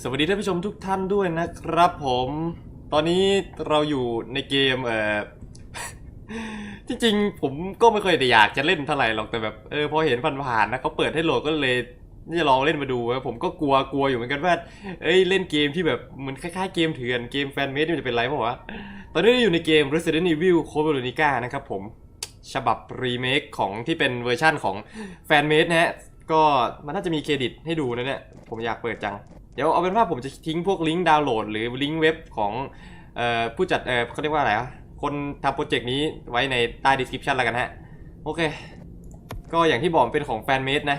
สวัสดีท่านผู้ชมทุกท่านด้วยนะครับผม ตอนนี้เราอยู่ในเกมเอ่อจริงๆผมก็ไม่ค่อยได้อยากจะเล่นเท่าไหร่หรอกแต่แบบเออพอเห็นผ่านๆนะเขาเปิดให้โหลดก็เลยนี่จะลองเล่นมาดูผมก็กลัวกลัวอยู่เหมือนกันว่าเอ้ยเล่นเกมที่แบบเหมือนคล้ายๆเกมเถื่อนเกมแฟนเมดมันจะเป็นไรเปล่าวะตอนนี้เราอยู่ในเกม Resident Evil Code Veronica นะครับผมฉบับรีเมคของที่เป็นเวอร์ชั่นของแฟนเมดนะฮะก็มันน่าจะมีเครดิตให้ดูนะเนี่ยผมอยากเปิดจัง เดี๋ยวเอาเป็นว่าผมจะทิ้งพวกลิงก์ดาวน์โหลด หรือลิงก์เว็บของออผู้จัดเเขาเรียกว่าอะไรอะคนทำโปรเจกต์นี้ไว้ในใต้ description แล้วกันฮะ โอเค ก็อย่างที่บอกเป็นของแฟนเมดนะ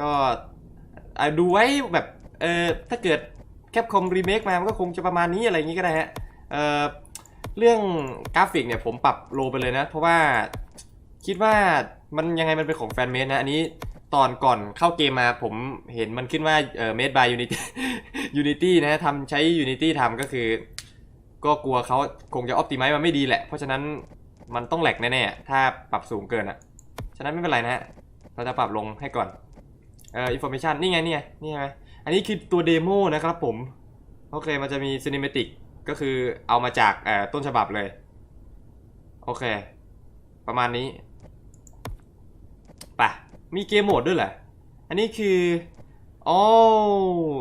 ก็ดูไว้แบบเออถ้าเกิดแคปคอมรีเมคมา มันก็คงจะประมาณนี้อะไรอย่างนี้ก็ได้ฮะเออเรื่องกราฟิกเนี่ยผมปรับโลไปเลยนะ เพราะว่าคิดว่ามันยังไงมันเป็นของแฟนเมดนะ อันนี้ ตอนก่อนเข้าเกมมาผมเห็นมันขึ้นว่าเออ made by unity unity นะทำใช้ unity ทำก็คือ ก็กลัวเขาคงจะ optimize มันไม่ดีแหละ เพราะฉะนั้นมันต้องแหลกแน่ๆ ถ้าปรับสูงเกินอะ ฉะนั้นไม่เป็นไรนะฮะ เราจะปรับลงให้ก่อน เอ่อ information นี่ไงนี่ไงนี่ไงอันนี้คือตัวเดโมนะครับผม โอเคมันจะมี cinematic ก็คือเอามาจากต้นฉบับเลย โอเค ประมาณนี้ มีเกมโหมดด้วยเหรอ อันนี้คืออ๋อ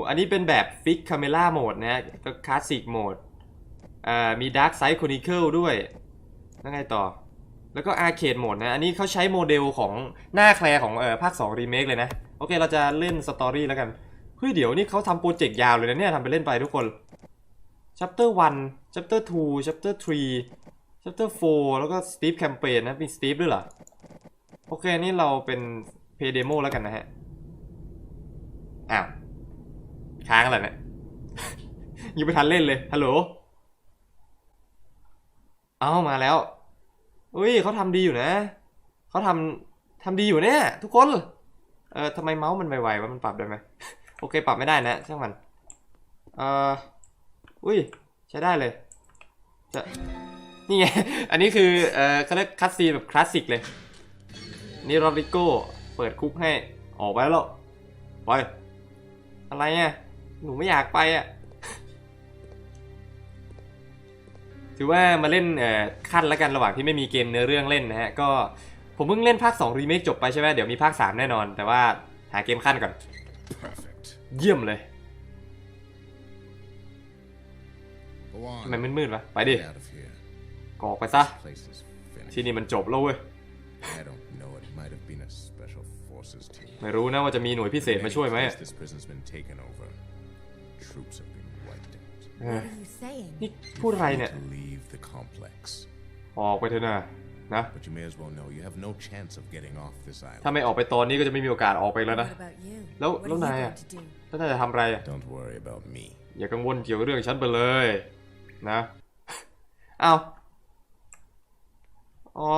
อันนี้เป็นแบบ Fix Camera Mode นะฮะก็ Classic Mode เอ่อมี Dark Side Chronicle ด้วย แล้วไงต่อ แล้วก็ Arcade Mode นะ อันนี้เขาใช้โมเดลของหน้าแคลร์ของเอ่อภาค2 Remake เลยนะ โอเคเราจะเล่นสตอรี่แล้วกัน เฮ้ยเดี๋ยวนี่เขาทำโปรเจกต์ยาวเลยนะเนี่ยทำไปเล่นไปทุกคน Chapter 1 Chapter 2 Chapter 3 Chapter 4 แล้วก็ Steve Campaign นะมี Steve ด้วยเหรอ โอเคนี่เราเป็น Pay Demo แล้วกันนะฮะ อ้าว ค้างอะไรเนี่ยยังไม่ทันเล่นเลย ฮัลโหล เอ้ามาแล้ว อุ้ยเขาทำดีอยู่นะ เขาทำทำดีอยู่เนี่ย ทุกคน เออทำไมเมาส์มันไวๆวะมันปรับได้ไหม โอเค ปรับไม่ได้นะช่างมัน เอออุ้ย ใช้ได้เลย จะนี่ไง อันนี้คือ เออเขาเรียกคัตซีแบบคลาสสิกเลย นี่โรดริโก้ เปิดคุกให้ ออกไปแล้วไปอะไรอะหนูไม่อยากไปอะถือว่ามาเล่นเอ่อขั้นแล้วกันระหว่างที่ไม่มีเกมเนื้อเรื่องเล่นนะฮะก็ผมเพิ่งเล่นภาค2รีเมคจบไปใช่ไหมเดี๋ยวมีภาค 3 แน่นอน แต่ว่าหาเกมขั้นก่อน Perfect. เยี่ยมเลย Go ทำไม on. มืดๆวะไปดิ Get out of here. กออกไปซะ This place is ที่ finished. นี่มันจบแล้วเว้ย ไม่รู้นะว่าจะมีหน่วยพิเศษ In มา any ช่วยไหม case, This prison's been taken over. Troops have been wiped out. เออ What are you saying? นี่พูดอะไร You เนี่ย need to leave the complex. ออกไปเถอะนะนะ But you may as well know you have no chance of getting off this ถ้า island. ไม่ออกไปตอนนี้ก็จะไม่มีโอกาสออกไปแล้วนะ What about you? Lâu- what lâu are you nay à? going to do? แล้วน่าจะทำอะไรอะ Don't worry about me. อย่ากังวลเกี่ยวกับเรื่องฉันไปเลยนะอ้าวอ๋อ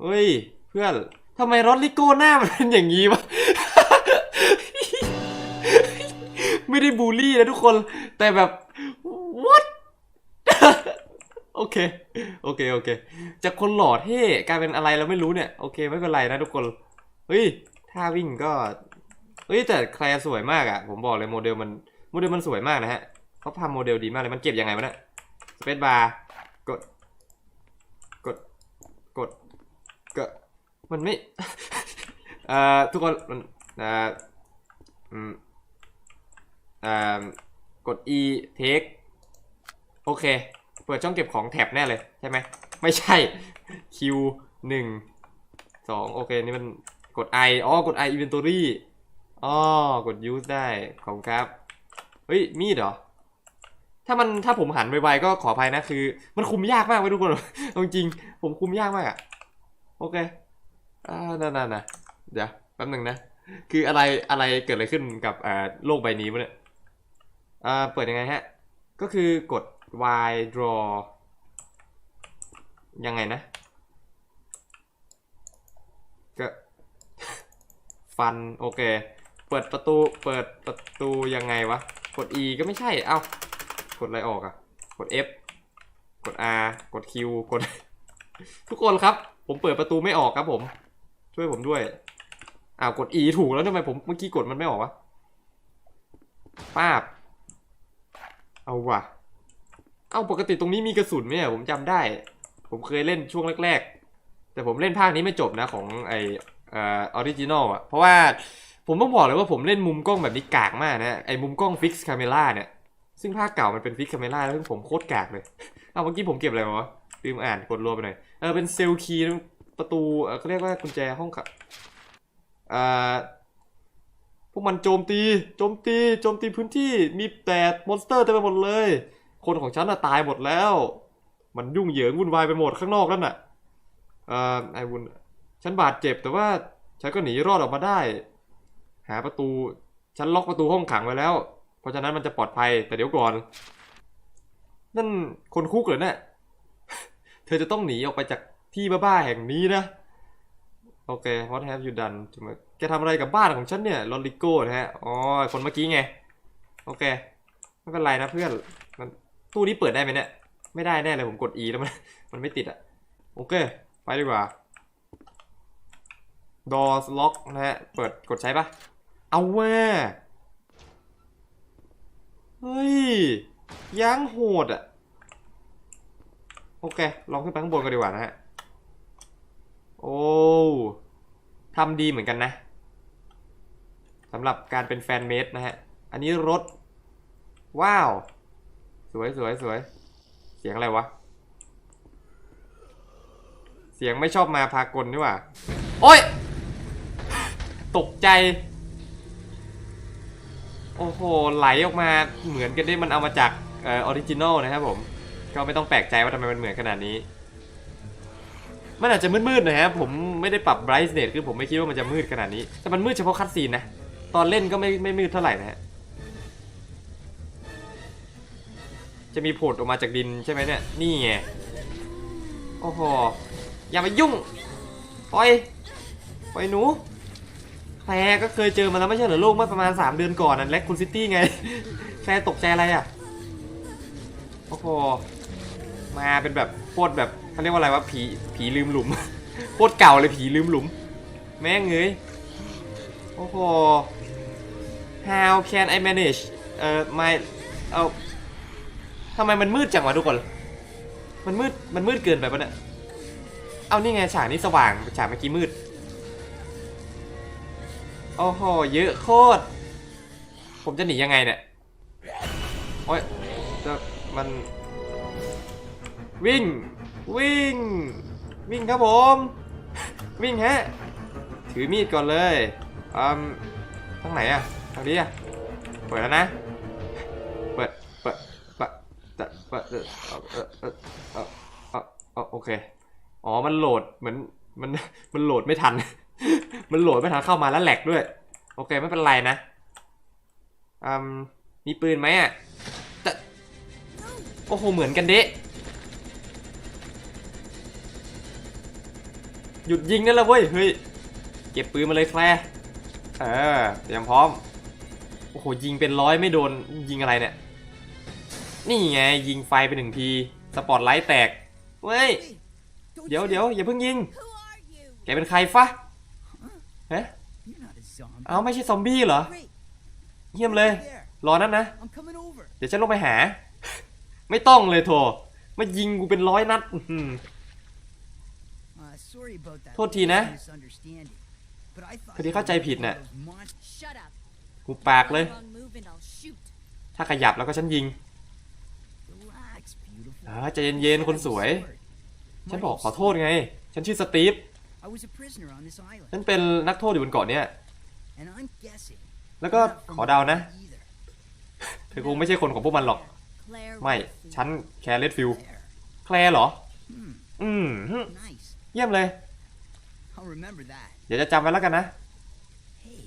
เฮ้ย เพื่อน ทำไมรถลิโก้หน้ามันเป็นอย่างนี้วะ ไม่ได้บูลลี่นะทุกคน แต่แบบ what โอเค โอเค โอเค จากคนหล่อเท่กลายเป็นอะไรเราไม่รู้เนี่ย โอเค ไม่เป็นไรนะทุกคน เฮ้ยท่าวิ่งก็ เฮ้ย แต่แคลร์สวยมากอะผมบอกเลยโมเดลมัน โมเดลมันสวยมากนะฮะเขาทำโมเดลดีมากเลย มันเก็บยังไงวะเนี่ยสเปซบาร์ กด กด กดก็ มันไม่เอ่อทุกคนมันเอ่ออืมเอ่อกด E take โอเค เปิดช่องเก็บของแท็บแน่เลยใช่ไหมไม่ใช่ Q หนึ่งสองโอเค นี่มันกด I อ๋อ กด I inventory อ๋อ กด use ได้ของครับ เฮ้ย มีดเหรอ ถ้ามันถ้าผมหันไวๆก็ขออภัยนะคือ มันคุมยากมากเว้ยทุกคนจริง ผมคุมยากมากอะโอเค อ่านั่นๆนะเดี๋ยวแป๊บหนึ่งนะ คืออะไรอะไรเกิดอะไรขึ้นกับอ่าโลกใบนี้วะเนี่ยอ่าเปิดยังไงฮะ ก็คือกด y draw ยังไงนะก็ฟันโอเค เปิดประตูเปิดประตูยังไงวะ กด E ก็ไม่ใช่ เอ้ากดอะไรออกอะกด F กด R กด Q กด ทุกคนครับ ผมเปิดประตูไม่ออกครับผม ช่วยผมด้วยอ้าวกด E ถูกแล้วทำไมผมเมื่อกี้กดมันไม่ออกวะป้าบ เอาว่ะเอาปกติตรงนี้มีกระสุนไหมอะผมจำได้ ผมเคยเล่นช่วงแรก ๆ แต่ผมเล่นภาคนี้ไม่จบนะของไอออริจินอลอะเพราะว่าผมต้องบอกเลยว่าผมเล่นมุมกล้องแบบนี้กากมากนะไอมุมกล้องฟิกซ์คาเมล่าเนี่ยซึ่งภาคเก่ามันเป็นฟิกซ์คาเมล่าแล้วซึ่งผมโคตรกากเลย เอาเมื่อกี้ผมเก็บอะไรมาวะลืมอ่านกดรัวไปหน่อย เออเป็นเซลคีย์ ประตูเขาเรียกว่ากุญแจห้องขับอ่าพวกมันโจมตี โจมตี โจมตีพื้นที่ มีแต่มอนสเตอร์เต็มไปหมดเลย คนของฉันน่ะตายหมดแล้ว มันยุ่งเหยิงวุ่นวายไปหมดข้างนอกนั่นน่ะเอ่อไอวุนฉันบาดเจ็บแต่ว่าฉันก็หนีรอดออกมาได้ หาประตู ฉันล็อกประตูห้องขังไว้แล้ว เพราะฉะนั้นมันจะปลอดภัย แต่เดี๋ยวก่อน นั่นคนคุกเหรอเนี่ย เธอจะต้องหนีออกไปจาก ที่บ้าๆแห่งนี้นะ โอเค what have you done จะมาแกทำอะไรกับบ้านของฉันเนี่ยลอริโก้นะฮะ อ๋อ คนเมื่อกี้ไง โอเค ไม่เป็นไรนะเพื่อนมันตู้นี้เปิดได้ไหมเนี่ย ไม่ได้แน่เลยผมกด E แล้วมันมันไม่ติดอะโอเค ไปดีกว่า doors lock นะฮะ เปิดกดใช้ปะเอาแว่เฮ้ยยังโหดอะโอเค ลองขึ้นไปข้างบนกันดีกว่านะฮะ โอ้ทำดีเหมือนกันนะสำหรับการเป็นแฟนเมดนะฮะ อันนี้รถ ว้าว สวยสวยสวย เสียงอะไรวะ เสียงไม่ชอบมาพากลนี่หว่า โอ้ย ตกใจ โอ้โห ไหลออกมาเหมือนกันได้มันเอามาจากออริจินอลนะครับผม ก็ไม่ต้องแปลกใจว่าทำไมมันเหมือนขนาดนี้ มันอาจจะมืดๆหนะครับผมไม่ได้ปรับ brightness คือผมไม่คิดว่ามันจะมืดขนาดนี้ แต่มันมืดเฉพาะคัดซีนนะ ตอนเล่นก็ไม่ไม่มืดเท่าไหร่นะฮะ จะมีผุดออกมาจากดินใช่ไหมเนี่ย นี่ไง โอ้โห อย่ามายุ่ง ปล่อย ปล่อยหนูแคลก็เคยเจอมาแล้วไม่ใช่เหรอลูกเมื่อประมาณ 3 เดือนก่อนนั่นแลกคุณซิตี้ไงแคลตกใจอะไรอะ โอ้โห มาเป็นแบบโคตรแบบ เขาเรียกว่าอะไรวะผีผีลืมหลุม โคตรเก่าเลยผีลืมหลุม แม่งเอ้ยโอ้โห how can I manage เอ่อ my เอาทำไมมันมืดจังวะทุกคน มันมืด มันมืดเกินไปปะเนี่ย เอานี่ไงฉากนี้สว่างฉากเมื่อกี้มืด โอ้โห เยอะโคตร ผมจะหนียังไงเนี่ย โอ้ยจะมันวิ่ง วิ่ง วิ่งครับผม วิ่งฮะ ถือมีดก่อนเลยอืมทางไหนอะทางนี้อะเปิดแล้วนะ เปิด เปิด เปิด เปิด เปิดเออเออเออเออเออโอเค อ๋อ มันโหลด เหมือน มัน มันโหลดไม่ทัน มันโหลดไม่ทันเข้ามาแล้วแหลกด้วย โอเค ไม่เป็นไรนะอืมมีปืนไหมอะแต่โอ้โห เหมือนกันเดะ หยุดยิงนั่นแหละเว้ย เฮ้ย เก็บปืนมาเลยแคลร์เออเตรียมพร้อม โอ้โห ยิงเป็นร้อยไม่โดน ยิงอะไรเนี่ย นี่ไง ยิงไฟไปหนึ่งที สปอตไลท์แตก เว้ย เดี๋ยวเดี๋ยวอย่าเพิ่งยิง แกเป็นใครฟะเฮ้ You're not a zombie. เอาไม่ใช่ซอมบี้เหรอ เยี่ยมเลย รอนั่นนะ เดี๋ยวฉันลงไปหา ไม่ต้องเลยโถมายิงกูเป็นร้อยนัดอื้อหือ Uh, sorry about that. โทษทีนะ Misunderstanding. But I thought พอดีเข้าใจผิดน่ะ those monsters. Shut up. กูปากเลย Wrong move and I'll shoot. ถ้าขยับแล้วก็ฉันยิง Relax, beautiful. อ่าใจเย็นๆคนสวย ฉันบอกขอโทษไง ฉันชื่อสตีฟ I was a prisoner on this island, ฉันเป็นนักโทษอยู่บนเกาะเนี่ย and I'm guessing. แล้วก็ you're not from ขอเดานะ either. เธอคงไม่ใช่คนของพวกมันหรอก Claire ไม่ Redfield. ฉันแคร์เลดฟิล There. แคร์เหรอ Hmm. อืมฮึ Nice. เยี่ยมเลย I'll remember that. เดี๋ยวจะจำไว้แล้วกันนะ Hey,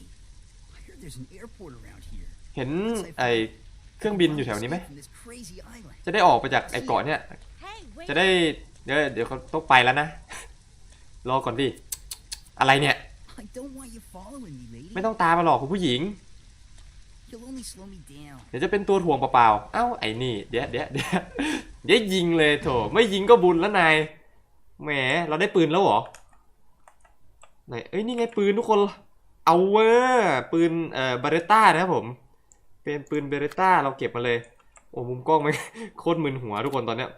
I heard there's an airport around here. เห็น Looks like ไอ we เครื่องบินอยู่แถวนี้ไหม from this crazy island. จะได้ออกไปจากไอเกาะเนี่ย Hey, wait. จะได้ เดี๋ยวเดี๋ยวเขาต้องไปแล้วนะ รอก่อนดิ อะไรเนี่ย I don't want you following me, lady. ไม่ต้องตามมาหรอกคุณผู้หญิง You'll only slow me down. เดี๋ยวจะเป็นตัวถ่วงเปล่าๆ เอ้าไอ้นี่ เดี๋ยวเดี๋ยวเดี๋ยวเดี๋ยวยิงเลยโถไม่ยิงก็บุญแล้วนาย แหมเราได้ปืนแล้วเหรอไหนเอ้ยนี่ไงปืนทุกคนเอาเว้ยปืนเอ่อบาเรต้านะครับผม เป็นปืนเบเรต้าเราเก็บมาเลย โอ้มุมกล้องมันโคตรมึนหัวทุกคนตอนเนี้ย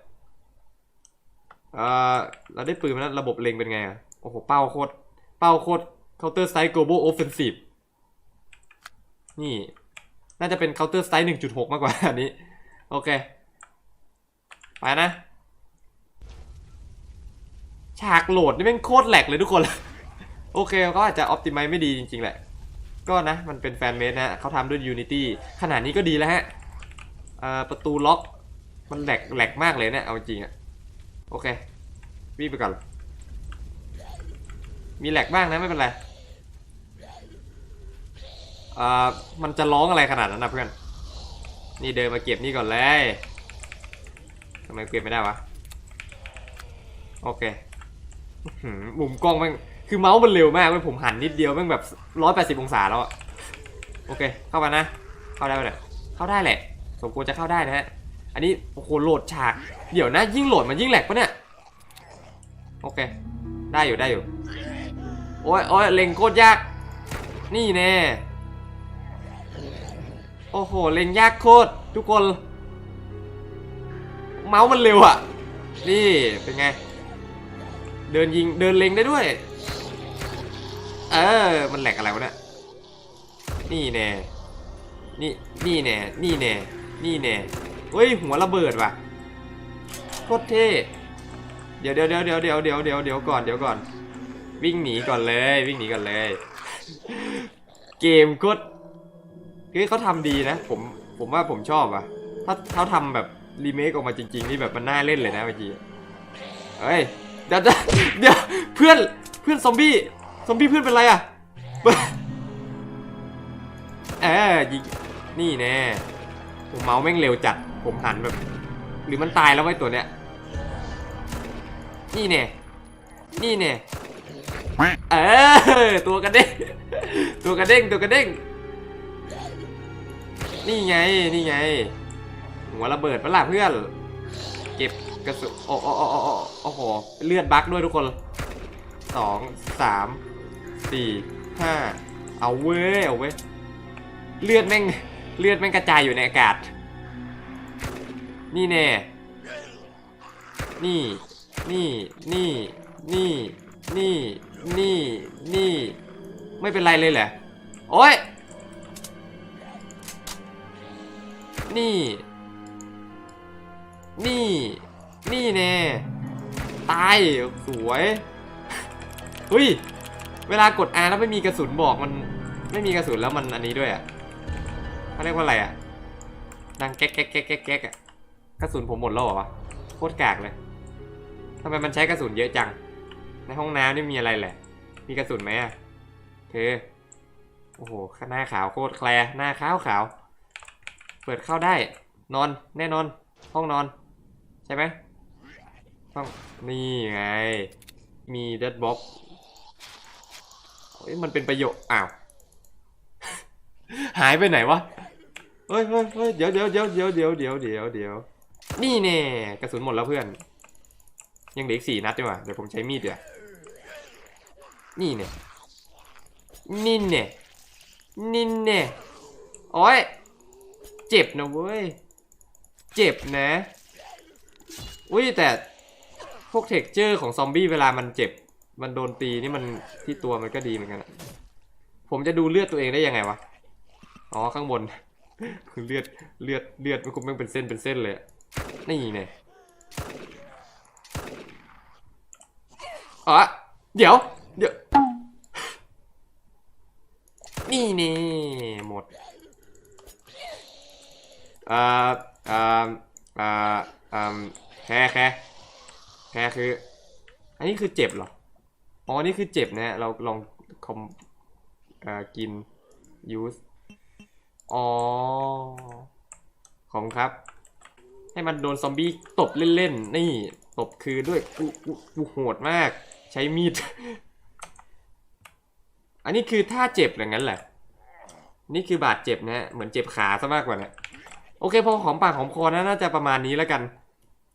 เออเราได้ปืนมาแล้วระบบเล็งเป็นไงอะโอ้โหเป้าโคตรเป้าโคตร counter strike global offensive นี่ น่าจะเป็น counter strike 1.6 มากกว่าอันนี้ โอเค ไปนะ ฉากโหลดนี่แม่งโคตรแหลกเลยทุกคน โอเคเขาอาจจะ optimize ไม่ดีจริง ๆ แหละ ก็นะ มันเป็นแฟนเมดนะเขาทำด้วย Unity ขนาดนี้ก็ดีแล้วฮะประตูล็อกมันแหลกแหลกมากเลยเนี่ยเอาจริงอะโอเควิ่งไปก่อน มีแหลกบ้างนะไม่เป็นไรอ่อมันจะร้องอะไรขนาดนั้นนะเพื่อน นี่เดินมาเก็บนี่ก่อนเลยทำไมเก็บไม่ได้วะ โอเค หือมุมกล้องแม่งคือเมาส์มันเร็วมากเว้ยผมหันนิดเดียวแม่งแบบร้อยแปดสิบองศาแล้วอะโอเค เข้ามานะ เข้าได้ไหมเนี่ยเข้าได้แหละ สมควรจะเข้าได้นะฮะ อันนี้โอ้โหโหลดฉาก เดี๋ยวนะยิ่งโหลดมันยิ่งแหลกปะเนี่ย โอเค ได้อยู่ได้อยู่ โอ้ยโอ้ยเล็งโคตรยาก นี่แน่ โอ้โห เล็งยากโคตรทุกคน เมาส์มันเร็วอะนี่เป็นไง เดินยิงเดินเล็งได้ด้วย เออ มันแหลกอะไรวะเนี่ย นี่แน่ นี่ นี่แน่ นี่แน่ นี่แน่ เฮ้ย หัวระเบิดว่ะ โคตรเท่ เดี๋ยวเดี๋ยวเดี๋ยวเดี๋ยวเดี๋ยวเดี๋ยวเดี๋ยวเดี๋ยวก่อนเดี๋ยวก่อน วิ่งหนีก่อนเลย วิ่งหนีก่อนเลย เกมก็คือเขาทำดีนะ ผม ผมว่าผมชอบอะถ้าเขาทำแบบรีเมคออกมาจริงๆนี่แบบมันน่าเล่นเลยนะเมื่อกี้เฮ้ย เดี๋ยวเดี๋ยวเพื่อนเพื่อนซอมบี้ซอมบี้เพื่อนเป็นไรอะเออยิงนี่แน่ผมเมาส์แม่งเร็วจัดผมหันแบบ หรือมันตายแล้วไว้ตัวเนี้ยนี่แน่นี่แน่เออตัวกระเด้งตัวกระเด้งตัวกระเด้งนี่ไงนี่ไงหัวระเบิดปะล่ะเพื่อน เก็บ กระสุนโอ้โอ้โอ้โอ้โอ้โห เลือดบั๊กด้วยทุกคนสองสามสี่ห้าเอาเว้ย เอาเว้ย เลือดแม่ง เลือดแม่งกระจายอยู่ในอากาศ นี่แน่ นี่ นี่ นี่ นี่ นี่ นี่ นี่ ไม่เป็นไรเลยเหรอโอ้ย นี่ นี่ นี่แน่ตายสวยเฮ้ยเวลากด R แล้วไม่มีกระสุนบอกมันไม่มีกระสุนแล้วมันอันนี้ด้วยอะเขาเรียกว่าอะไรอะดังแก๊กแก๊กแก๊กแก๊กแก๊กอะกระสุนผมหมดแล้วเหรอวะโคตรกากเลยทำไมมันใช้กระสุนเยอะจัง ในห้องน้ำนี่มีอะไรแหละ มีกระสุนไหมอะเธอโอ้โหหน้าขาวโคตรแคลหน้าขาวขาว เปิดเข้าได้ นอนแน่นอน ห้องนอน ใช่ไหม้องนี่ไง มีเดดบ็อกเฮ้ยมันเป็นประโยชน์อ้าว หายไปไหนวะ เฮ้ยเฮ้ยเฮ้ยเดี๋ยวเดี๋ยวเดี๋ยวเดี๋ยวเดี๋ยวเดี๋ยวเดี๋ยวเดี๋ยวนี่แน่กระสุนหมดแล้วเพื่อน ยังเหลืออีกสี่นัดดีกว่าเดี๋ยวผมใช้มีดเดี๋ยวนี่เนี่ยนี่เนี่ยนี่เนี่ยโอ้ยเจ็บนะเว้ย เจ็บนะ อุ้ยแต่ พวกเท็กเจอร์ของซอมบี้เวลามันเจ็บ มันโดนตีนี่มันที่ตัวมันก็ดีเหมือนกันผมจะดูเลือดตัวเองได้ยังไงวะ อ๋อข้างบนคือเลือดเลือดเลือดมันคงแม่งเป็นเส้นเป็นเส้นเลย นี่เนี่ยอ๋อเดี๋ยว เดี๋ยว นี่นี่หมดเอ่อเอ่อเอ่อเอ่อแค่แค่ ค่คือ อันนี้คือเจ็บเหรอ อ๋อ นี่คือเจ็บนะฮะเราลองคอมอ่อกิน use อ๋อ ขอบคุณครับ ให้มันโดนซอมบี้ตบเล่นๆ นี่ตบคือด้วยกูกูกูโหดมาก ใช้มีด อันนี้คือท่าเจ็บอย่างนั้นแหละ นี่คือบาดเจ็บนะฮะเหมือนเจ็บขาซะมากกว่านะ โอเคพอหอมปากหอมคอนะน่าจะประมาณนี้แล้วกัน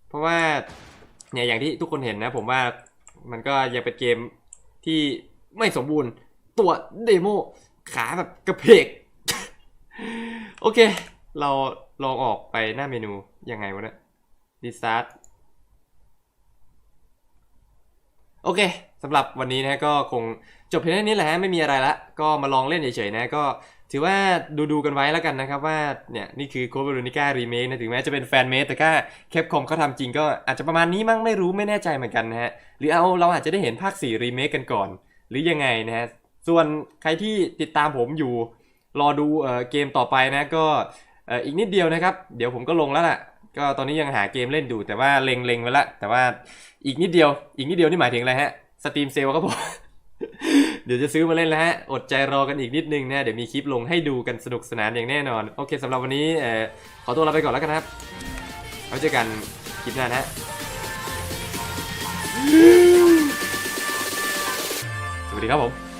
เพราะว่า เนี่ยอย่างที่ทุกคนเห็นนะ ผมว่ามันก็ยังเป็นเกมที่ไม่สมบูรณ์ตัวเดโมขาแบบกระเพก โอเค เราลองออกไปหน้าเมนู ยังไงวะเนี่ยดีสตาร์ทโอเคสำหรับวันนี้นะก็คงจบเพียงเท่นี้แหละฮะไม่มีอะไรละ ก็มาลองเล่นเฉยๆนะก็ ถือว่าดูดูกันไว้แล้วกันนะครับว่าเนี่ยนี่คือโคเ e โ o นิก้ารีเมคนะถึงแม้จะเป็นแฟนเมดแต่ก็แคปคอมเขาทำจริงก็อาจจะประมาณนี้มั้งไม่รู้ไม่แน่ใจเหมือนกันนะฮะหรือเอาเราอาจจะได้เห็นภาค4รีเมคกันก่อน หรือยังไงนะฮะส่วนใครที่ติดตามผมอยู่รอดูเออเกมต่อไปนะก็อีกนิดเดียวนะครับ เดี๋ยวผมก็ลงแล้วล่ะ ก็ตอนนี้ยังหาเกมเล่นอยู่แต่ว่าเล็งเล็งไว้ละแต่ว่าอีกนิดเดียว อีกนิดเดียวนี่หมายถึงอะไรฮะสตรีมเซลล์ครับผม เดี๋ยวจะซื้อมาเล่นแล้วฮะ อดใจรอกันอีกนิดนึงนะ เดี๋ยวมีคลิปลงให้ดูกันสนุกสนานอย่างแน่นอน โอเคสำหรับวันนี้ขอตัวลาไปก่อนแล้วกันครับไว้เจอกันคลิปหน้านะฮะสวัสดีครับผม